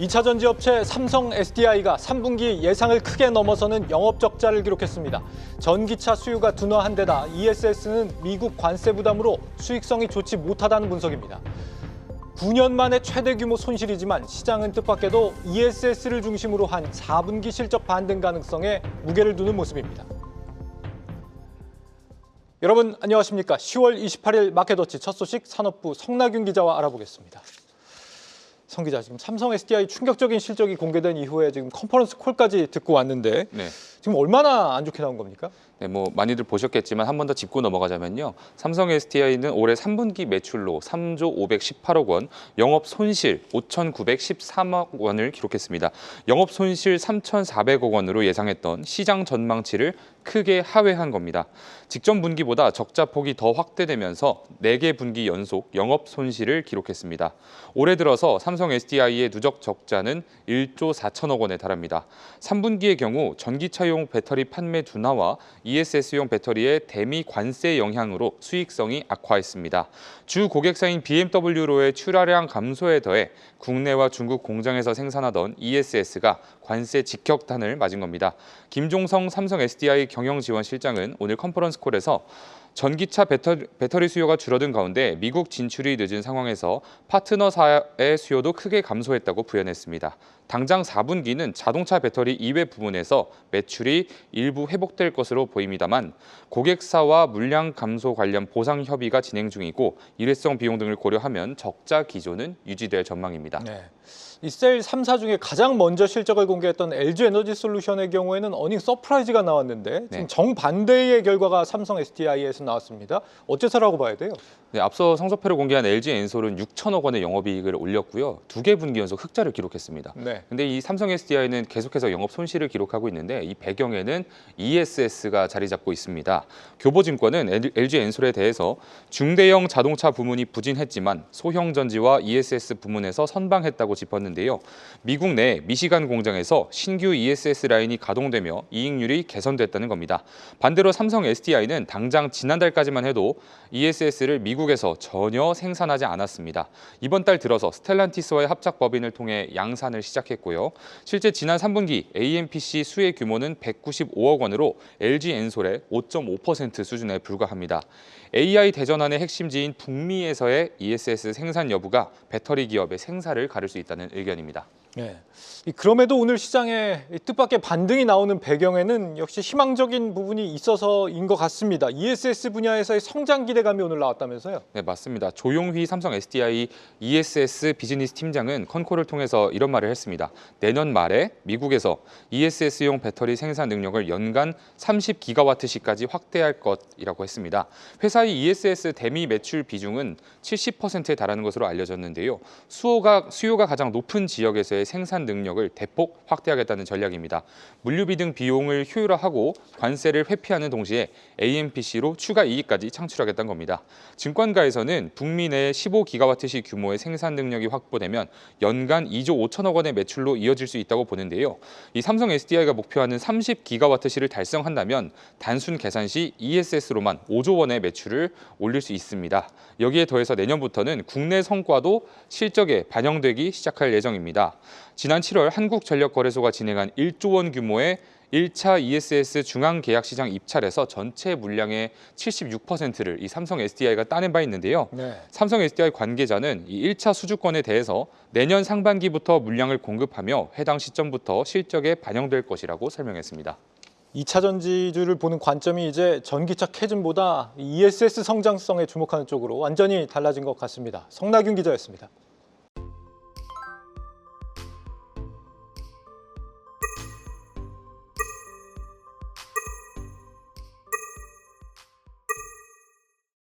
2차 전지 업체 삼성 SDI가 3분기 예상을 크게 넘어서는 영업 적자를 기록했습니다. 전기차 수요가 둔화한 데다 ESS는 미국 관세 부담으로 수익성이 좋지 못하다는 분석입니다. 9년 만에 최대 규모 손실이지만 시장은 뜻밖에도 ESS를 중심으로 한 4분기 실적 반등 가능성에 무게를 두는 모습입니다. 여러분 안녕하십니까? 10월 28일 마켓워치 첫 소식 산업부 성나균 기자와 알아보겠습니다. 성 기자 지금 삼성 SDI 충격적인 실적이 공개된 이후에 지금 컨퍼런스 콜까지 듣고 왔는데 네. 지금 얼마나 안 좋게 나온 겁니까? 네, 뭐 많이들 보셨겠지만 한 번 더 짚고 넘어가자면요. 삼성 SDI는 올해 3분기 매출로 3조 518억 원, 영업 손실 5,913억 원을 기록했습니다. 영업 손실 3,400억 원으로 예상했던 시장 전망치를 크게 하회한 겁니다. 직전 분기보다 적자 폭이 더 확대되면서 4개 분기 연속 영업 손실을 기록했습니다. 올해 들어서 삼성 SDI의 누적 적자는 1조 4천억 원에 달합니다. 3분기의 경우 전기차용 배터리 판매 둔화와 ESS용 배터리의 대미 관세 영향으로 수익성이 악화했습니다. 주 고객사인 BMW로의 출하량 감소에 더해 국내와 중국 공장에서 생산하던 ESS가 관세 직격탄을 맞은 겁니다. 김종성 삼성 SDI 경영지원실장은 오늘 컨퍼런스 콜에서 전기차 배터리, 배터리 수요가 줄어든 가운데 미국 진출이 늦은 상황에서 파트너사의 수요도 크게 감소했다고 부연했습니다. 당장 4분기는 자동차 배터리 이외 부문에서 매출이 일부 회복될 것으로 보입니다만 고객사와 물량 감소 관련 보상 협의가 진행 중이고 일회성 비용 등을 고려하면 적자 기조는 유지될 전망입니다. 네. 이셀 3사 중에 가장 먼저 실적을 공개했던 LG 에너지 솔루션의 경우에는 어닝 서프라이즈가 나왔는데 지금 네. 정반대의 결과가 삼성 SDI에서 나왔습니다. 어째서라고 봐야 돼요? 네, 앞서 성적표를 공개한 LG 엔솔은 6천억 원의 영업이익을 올렸고요. 두 개 분기 연속 흑자를 기록했습니다. 네. 근데 이 삼성 SDI는 계속해서 영업 손실을 기록하고 있는데 이 배경에는 ESS가 자리 잡고 있습니다. 교보증권은 LG 엔솔에 대해서 중대형 자동차 부문이 부진했지만 소형 전지와 ESS 부문에서 선방했다고 짚었는데요. 미국 내 미시간 공장에서 신규 ESS 라인이 가동되며 이익률이 개선됐다는 겁니다. 반대로 삼성 SDI는 당장 지난 달까지만 해도 ESS를 미국에서 전혀 생산하지 않았습니다. 이번 달 들어서 스텔란티스와의 합작 법인을 통해 양산을 시작했고요. 실제 지난 3분기 AMPC 수혜 규모는 195억 원으로 LG 엔솔의 5.5% 수준에 불과합니다. AI 대전환의 핵심지인 북미에서의 ESS 생산 여부가 배터리 기업의 생사를 가를 수 있다는 의견입니다. 네. 이 그럼에도 오늘 시장에 이 뜻밖의 반등이 나오는 배경에는 역시 희망적인 부분이 있어서인 것 같습니다. ESS 분야에서의 성장 기대감이 오늘 나왔다면서요? 네, 맞습니다. 조용휘 삼성 SDI ESS 비즈니스 팀장은 컨콜을 통해서 이런 말을 했습니다. 내년 말에 미국에서 ESS용 배터리 생산 능력을 연간 30기가와트시까지 확대할 것이라고 했습니다. 회사의 ESS 대미 매출 비중은 70%에 달하는 것으로 알려졌는데요. 수요가 수요가 가장 높은 지역에서 의 생산 능력을 대폭 확대하겠다는 전략입니다. 물류비 등 비용을 효율화하고 관세를 회피하는 동시에 AMPC로 추가 이익까지 창출하겠다는 겁니다. 증권가에서는 북미 내 15기가와트시 규모의 생산 능력이 확보되면 연간 2조 5천억 원의 매출로 이어질 수 있다고 보는데요. 이 삼성 SDI가 목표하는 30기가와트시를 달성한다면 단순 계산 시 ESS로만 5조 원의 매출을 올릴 수 있습니다. 여기에 더해서 내년부터는 국내 성과도 실적에 반영되기 시작할 예정입니다. 지난 7월 한국전력거래소가 진행한 1조 원 규모의 1차 ESS 중앙 계약 시장 입찰에서 전체 물량의 76%를 이 삼성 SDI가 따낸 바 있는데요. 네. 삼성 SDI 관계자는 이 1차 수주권에 대해서 내년 상반기부터 물량을 공급하며 해당 시점부터 실적에 반영될 것이라고 설명했습니다. 2차 전지주를 보는 관점이 이제 전기차 캐즘보다 ESS 성장성에 주목하는 쪽으로 완전히 달라진 것 같습니다. 성나균 기자였습니다.